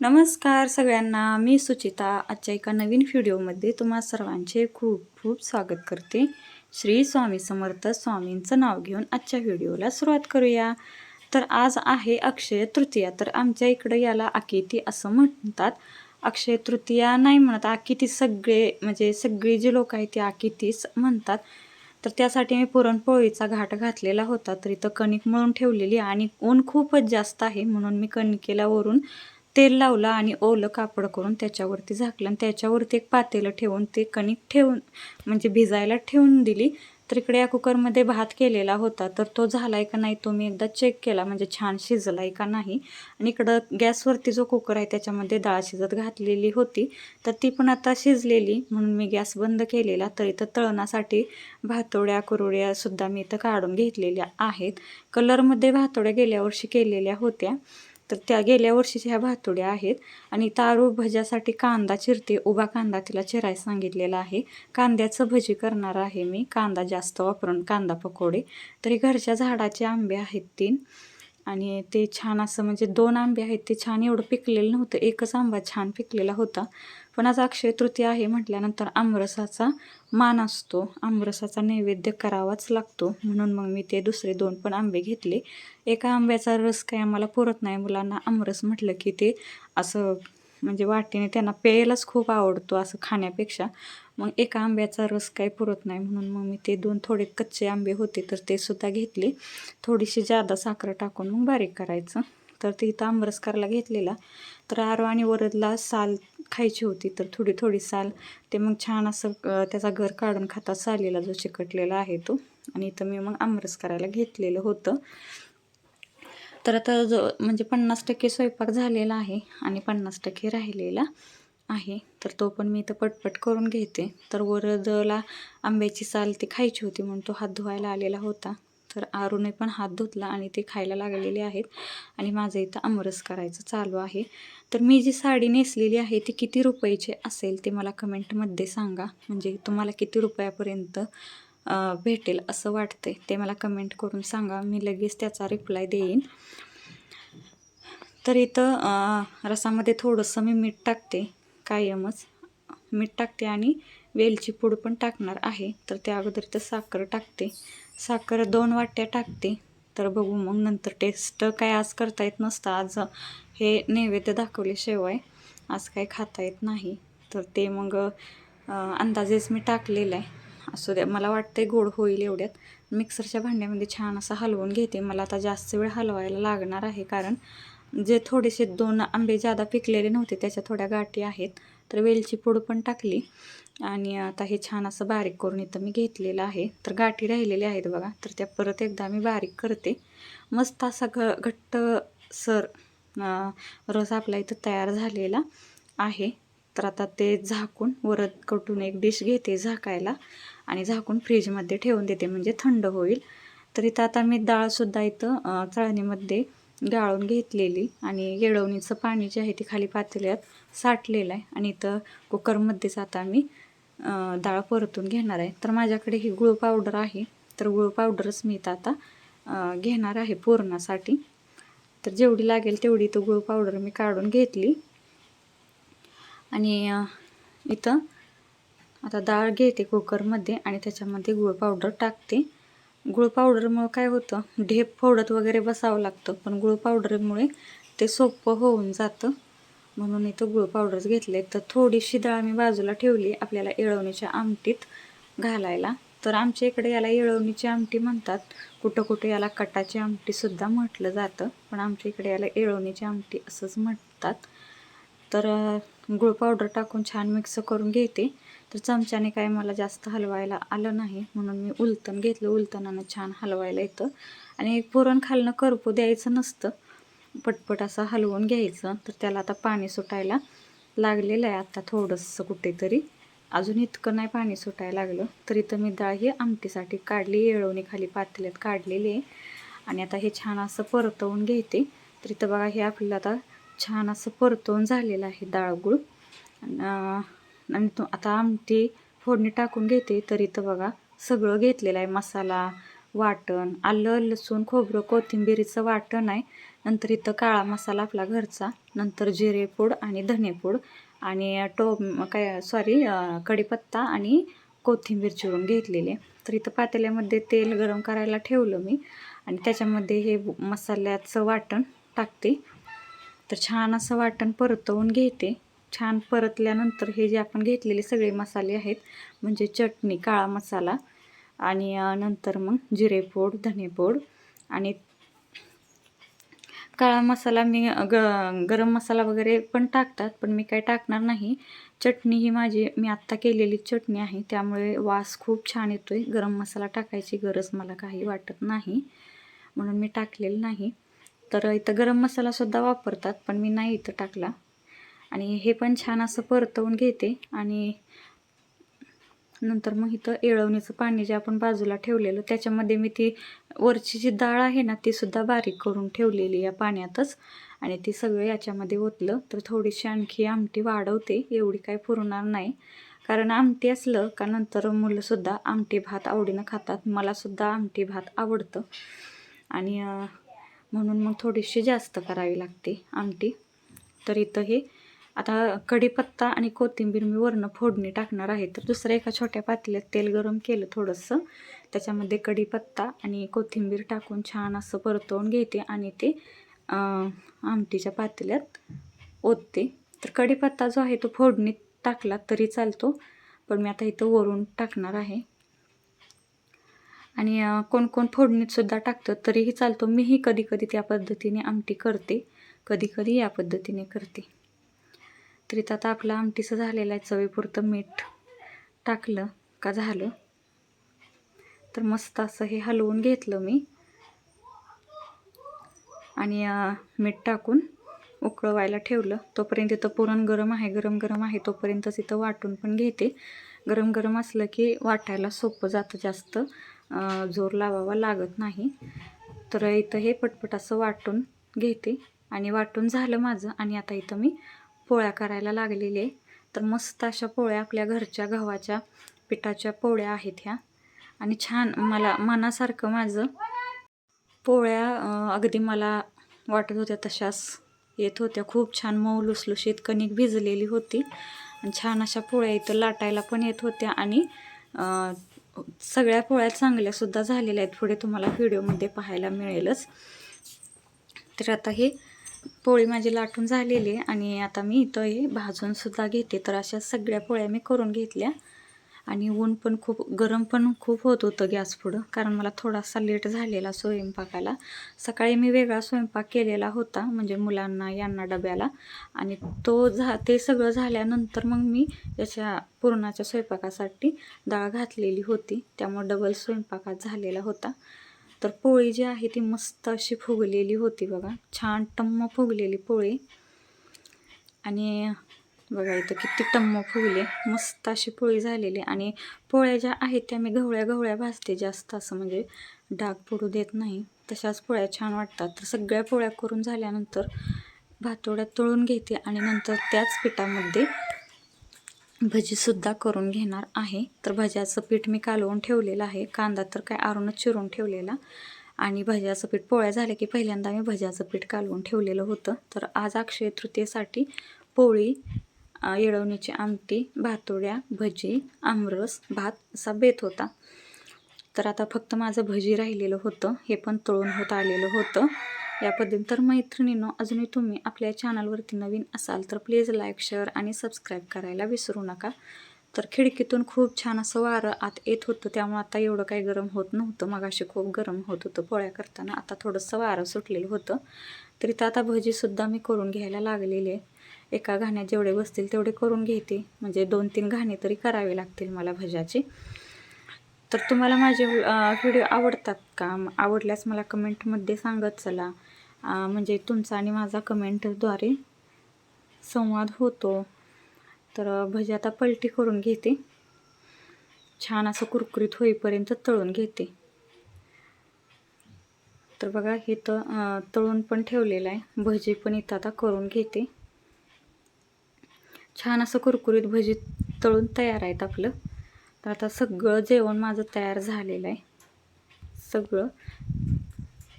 नमस्कार सगळ्यांना मी सुचिता आजच्या एका नवीन व्हिडिओमध्ये तुम्हा सर्वांचे खूप खूप स्वागत करते. श्री स्वामी समर्थ स्वामींचं नाव घेऊन आजच्या व्हिडिओला सुरुवात करूया. तर आज आहे अक्षय तृतीया तर आमच्या इकडं याला आकिती असं म्हणतात. अक्षय तृतीया नाही म्हणत आकिती सगळे म्हणजे सगळी जी लोक आहेत ती आकितीच म्हणतात. तर त्यासाठी मी पुरणपोळीचा घाट घातलेला होता तर इथं कणिक मळून ठेवलेली आहे आणि ऊन खूपच जास्त आहे म्हणून मी कणिकेला वरून तेल लावलं आणि ओलं कापड करून त्याच्यावरती झाकलं आणि त्याच्यावरती एक पातेलं ठेवून ते कणिक ठेवून म्हणजे भिजायला ठेवून दिली. तर इकडे या कुकरमध्ये भात केलेला होता. तर तो झाला आहे का नाही तो मी एकदा चेक केला. म्हणजे छान शिजला आहे का नाही. आणि इकडं गॅसवरती जो कुकर आहे त्याच्यामध्ये डाळ शिजत घातलेली होती. तर ती पण आता शिजलेली. म्हणून मी गॅस बंद केलेला. तर इथं तळणासाठी भातोड्या कुरुड्यासुद्धा मी इथं काढून घेतलेल्या आहेत. कलरमध्ये भातोड्या गेल्या वर्षी केलेल्या होत्या. तर त्या गेल्या वर्षीच्या ह्या भातुड्या आहेत. आणि तारू भज्यासाठी कांदा चिरते उभा कांदा तिला चिराय सांगितलेला आहे. कांद्याचं भजी करणार आहे मी कांदा जास्त वापरून कांदा पकोडे. तरी घरच्या झाडाचे आंबे आहेत तीन. आणि ते छान असं म्हणजे दोन आंबे आहेत ते छान एवढं पिकलेलं नव्हतं एकच आंबा छान पिकलेला होता. पण आज अक्षय तृतीया आहे म्हटल्यानंतर आमरसाचा मान असतो. आमरसाचा नैवेद्य करावाच लागतो. म्हणून मग मी ते दुसरे दोन पण आंबे घेतले. एका आंब्याचा रस काही आम्हाला पुरत नाही. मुलांना आमरस म्हटलं की ते असं म्हणजे वाटेने त्यांना प्यायलाच खूप आवडतो असं खाण्यापेक्षा. मग एका आंब्याचा रस काही पुरत नाही. म्हणून मग मी ते दोन थोडे कच्चे आंबे होते तर ते सुद्धा घेतले. थोडीशी जादा साखर टाकून मग बारीक करायचं. तर ते इथं आंबरस घेतलेला. तर आरो आणि वरदला साल खायची होती तर थोडी थोडी साल. ते मग छान असं त्याचा घर काढून खाता सालीला जो चिकटलेला आहे तो. आणि इथं मी मग आमरस करायला घेतलेलं होतं. तर आता जो म्हणजे पन्नास टक्के स्वयंपाक झालेला आहे आणि पन्नास टक्के राहिलेला आहे. तर तो पण मी इथं पटपट करून घेते. तर वरदला आंब्याची साल ती खायची होती म्हणून तो हात धुवायला आलेला होता. तर आरूने पण हात धुतला आणि ते खायला लागलेले आहेत. आणि माझं इथं आमरस करायचं चालू आहे. तर मी जी साडी नेसलेली आहे ती किती रुपयाची असेल ते मला कमेंटमध्ये सांगा. म्हणजे तुम्हाला किती रुपयापर्यंत भेटेल असं वाटतंय ते मला कमेंट करून सांगा. मी लगेच त्याचा रिप्लाय देईन. तर इथं रसामध्ये थोडंसं मी मीठ टाकते. कायमच. मीठ टाकते आणि वेलची पूड पण टाकणार आहे. तर त्या अगोदर इथं साखर टाकते. साखर दोन वाट्या टाकते. तर बघू मग नंतर टेस्ट काय आज करता येत नसतं. आज हे नैवेद्य दाखवल्याशिवाय आज काय खाता येत नाही. तर ते मग अंदाजेच मी टाकलेलं आहे. असू द्या मला वाटतं गोड होईल एवढ्यात. मिक्सरच्या भांड्यामध्ये छान असं हलवून घेते. मला आता जास्त वेळ हलवायला लागणार आहे. कारण जे थोडेसे दोन आंबे जादा पिकलेले नव्हते त्याच्या थोड्या गाठी आहेत. तर वेलची पूड पण टाकली. आणि आता हे छान असं बारीक करून इथं मी घेतलेलं आहे. तर गाठी राहिलेल्या आहेत बघा. तर त्या परत एकदा मी बारीक करते. मस्त असा घ घट्ट सर रस आपला इथं तयार झालेला आहे. तर आता ते झाकून वरत कटून एक डिश घेते झाकायला. आणि झाकून फ्रीजमध्ये ठेवून देते. म्हणजे थंड होईल. तर इथं आता मी डाळसुद्धा इथं चाळणीमध्ये गाळून घेतलेली आणि येळवणीचं पाणी जे आहे ते खाली पातेल्यात साठलेलं आहे. आणि इथं कुकरमध्येच आता मी डाळ परतून घेणार आहे. तर माझ्याकडे ही गुळ पावडर आहे. तर गुळ पावडरच मी इथं आता घेणार आहे पुरणासाठी. तर जेवढी लागेल तेवढी तो गुळ पावडर मी काढून घेतली. आणि इथं आता डाळ घेते कुकरमध्ये आणि त्याच्यामध्ये गुळ पावडर टाकते. गुळ पावडरमुळं काय होतं? ढेप फोडत वगैरे बसावं लागतं. पण गुळ पावडरमुळे ते सोपं होऊन जातं. म्हणून इथं गुळ पावडरच घेतले तर थोडीशी डाळ मी बाजूला ठेवली आपल्याला येळवणीच्या आमटीत घालायला. तर आमच्या इकडे याला येळवणीची आमटी म्हणतात. कुठं कुठं याला कटाची आमटीसुद्धा म्हटलं जातं. पण आमच्या इकडे याला येळवणीची आमटी असंच म्हणतात. तर गुळ पावडर टाकून छान मिक्स करून घेते. तर चमच्याने काय मला जास्त हलवायला आलं नाही म्हणून मी उलतण घेतलं. उलतणानं छान हलवायला येतं. आणि पुरण खालनं करपू द्यायचं नसतं. पटपट असं हलवून घ्यायचं. तर त्याला आता पाणी सुटायला लागलेलं आहे आता थोडंसं कुठेतरी. अजून इतकं नाही पाणी सुटायला लागलं. तर इथं मी डाळ ही आमटीसाठी काढली. येळवणी खाली पातेल्यात काढलेली आहे. आणि आता हे छान असं परतवून घेते. तर इथं बघा हे आपल्याला आता छान असं परतवून झालेलं आहे डाळगुळ आणि तो आता आमटी फोडणी टाकून घेते. तर इथं बघा सगळं घेतलेलं आहे. मसाला वाटण आलं लसूण खोबरं कोथिंबिरीचं वाटण आहे. नंतर इथं काळा मसाला आपला घरचा. नंतर जिरेपूड आणि धनेपूड आणि टो काय सॉरी कढीपत्ता आणि कोथिंबीर चिरून घेतलेली आहे. तर इथं पातेल्यामध्ये तेल गरम करायला ठेवलं मी. आणि त्याच्यामध्ये हे मसाल्याचं वाटण टाकते. तर छान असं वाटण परतवून घेते. छान परतल्यानंतर हे जे आपण घेतलेले सगळे मसाले आहेत म्हणजे चटणी काळा मसाला आणि नंतर मग जिरेपूड धनेपूड आणि काळा मसाला मी ग गरम मसाला वगैरे पण टाकतात पण मी काय टाकणार नाही. चटणी ही माझी मी आत्ता केलेली चटणी आहे त्यामुळे वास खूप छान येतो आहे गरम मसाला टाकायची गरज मला काही वाटत नाही म्हणून मी टाकलेलं नाही. तर इथं गरम मसालासुद्धा वापरतात पण मी नाही इथं टाकला. आणि हे पण छान असं परतवून घेते. आणि नंतर मग इथं येळवणीचं पाणी जे आपण बाजूला ठेवलेलं त्याच्यामध्ये मी ती वरची जी डाळ आहे ना ती सुद्धा बारीक करून ठेवलेली या पाण्यातच. आणि ती सगळं याच्यामध्ये ओतलं तर थोडीशी आणखी आमटी वाढवते एवढी काय पुरणार नाही. कारण आमटी असलं का नंतर मुलंसुद्धा आमटी भात आवडीनं खातात. मलासुद्धा आमटी भात आवडतं. आणि म्हणून मग थोडीशी जास्त करावी लागते आमटी. तर इथं हे आता कढीपत्ता आणि कोथिंबीर मी वरनं फोडणी टाकणार आहे. तर दुसऱ्या एका छोट्या पातेल्यात तेल गरम केलं थोडंसं. त्याच्यामध्ये कढीपत्ता आणि कोथिंबीर टाकून छान असं परतवून घेते आणि ते आमटीच्या पातेल्यात ओतते. तर कढीपत्ता जो आहे तो फोडणीत टाकला तरी चालतो पण मी आता इथं वरून टाकणार आहे. आणि कोण कोण फोडणीतसुद्धा टाकतं तरीही चालतो. मीही कधी कधी त्या पद्धतीने आमटी करते. कधी कधी या पद्धतीने करते. तर इथं आता आपलं आमटीचं झालेलं आहे चवीपुरतं मीठ टाकलं. का झालं? तर मस्त असं हे हलवून घेतलं मी. आणि मीठ टाकून उकळवायला ठेवलं. तोपर्यंत इथं पुरण गरम आहे गरम गरम आहे. तोपर्यंतच इथं वाटून पण घेते. गरम गरम असलं की वाटायला सोपं जातं जास्त. जोर लावावा लागत नाही. तर इथं हे पटपट असं वाटून घेते. आणि वाटून झालं माझं. आणि आता इथं मी पोळ्या करायला लागलेले आहे. तर मस्त अशा पोळ्या आपल्या घरच्या गव्हाच्या पिठाच्या पोळ्या आहेत ह्या. आणि छान मला मनासारखं माझं पोळ्या अगदी मला वाटत होत्या तशाच येत होत्या. खूप छान मऊ लुसलुशीत कणिक भिजलेली होती. आणि छान अशा पोळ्या इथं लाटायला पण येत होत्या. आणि सगळ्या पोळ्या चांगल्यासुद्धा झालेल्या आहेत. पुढे तुम्हाला व्हिडिओमध्ये पाहायला मिळेलच. तर आता हे पोळी माझी लाटून झालेली आहे आणि आता मी इथं हे भाजूनसुद्धा घेते. तर अशा सगळ्या पोळ्या मी करून घेतल्या. आणि ऊन पण खूप गरम पण खूप होत होतं गॅस पुढं कारण मला थोडासा लेट झालेला स्वयंपाकाला. सकाळी मी वेगळा स्वयंपाक केलेला होता म्हणजे मुलांना यांना डब्याला. आणि तो झा ते सगळं झाल्यानंतर मग मी याच्या पुरणाच्या स्वयंपाकासाठी डाळ घातलेली होती. त्यामुळे डबल स्वयंपाकात झालेला होता. तर पोळी जी आहे ती मस्त अशी फुगलेली होती बघा. छान टम्म फुगलेली पोळी. आणि बघा इथं किती टम्म फुगले. मस्त अशी पोळी झालेली. आणि पोळ्या ज्या आहेत त्या मी गवळ्या गवळ्या भाजते जास्त असं म्हणजे डाग पडू देत नाही. तशाच पोळ्या छान वाटतात. तर सगळ्या पोळ्या करून झाल्यानंतर भातोड्यात तळून घेते आणि नंतर त्याच पिठामध्ये भजीसुद्धा करून घेणार आहे. तर भज्याचं पीठ मी कालवून ठेवलेलं आहे. कांदा तर काय आरूनच चिरून ठेवलेला. आणि भज्याचं पीठ पोळ्या झाल्या की पहिल्यांदा मी भज्याचं पीठ कालवून ठेवलेलं होतं. तर आज अक्षय तृतीयेसाठी पोळी येळवणीची आमटी भातोड्या भजी आमरस भात असा बेत होता. तर आता फक्त माझं भजी राहिलेलं होतं. हे पण तळून होत आलेलं होतं. या पद्धतीने तर मैत्रिणींनो अजूनही तुम्ही आपल्या चॅनलवरती नवीन असाल तर प्लीज लाईक शेअर आणि सबस्क्राईब करायला विसरू नका. तर खिडकीतून खूप छान असं वारं आत येत होतं त्यामुळे आता एवढं काही गरम होत नव्हतं. मगाशी खूप गरम होत होतं पोळ्या करताना आता थोडंसं वारं सुटलेलं होतं. तरी तर आता भजीसुद्धा मी करून घ्यायला लागलेली आहे. एका घाण्यात जेवढे बसतील तेवढे करून घेते. म्हणजे दोन तीन घाणे तरी करावे लागतील मला भज्याची. तर तुम्हाला माझे व्हिडिओ आवडतात का? आवडल्यास मला कमेंटमध्ये सांगत चला. म्हणजे तुमचा आणि माझा कमेंटद्वारे संवाद होतो. तर भजी आता पलटी करून घेते. छान असं कुरकुरीत होईपर्यंत तळून घेते. तर बघा हे तर तळून पण ठेवलेलं आहे. भजी पण इथं आता करून घेते. छान असं कुरकुरीत भजी तळून तयार आहेत आपलं. तर आता सगळं जेवण माझं तयार झालेलं आहे. सगळं.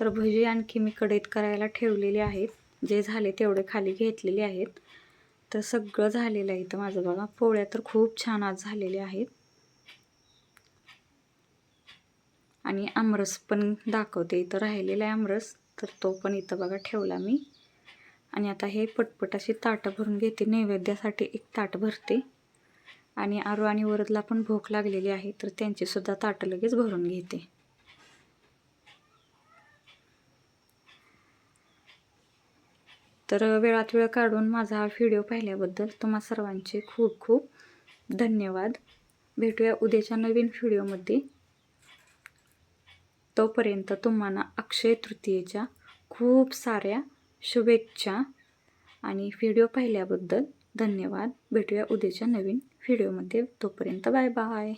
तर भजी आणखी मी कढईत करायला ठेवलेले आहेत. जे झाले तेवढे खाली घेतलेले आहेत. तर सगळं झालेलं आहे इथं माझं बघा. पोळ्या तर खूप छान आज झालेल्या आहेत. आणि आमरस पण दाखवते. इथं राहिलेला आहे आमरस. तर तो पण इथं बघा ठेवला मी. आणि आता हे पटपट अशी ताटं भरून घेते. नैवेद्यासाठी एक ताट भरते. आणि आरो आणि वरदला पण भूक लागलेली आहे. तर त्यांचीसुद्धा ताटं लगेच भरून घेते. तर वेळात वेळ काढून माझा हा व्हिडिओ पाहिल्याबद्दल तुम्हा सर्वांचे खूप खूप धन्यवाद. भेटूया उद्याच्या नवीन व्हिडिओमध्ये तोपर्यंत तुम्हाला अक्षय तृतीयेच्या खूप साऱ्या शुभेच्छा आणि व्हिडिओ पाहिल्याबद्दल धन्यवाद. भेटूया उद्याच्या नवीन व्हिडिओमध्ये तोपर्यंत बाय बाय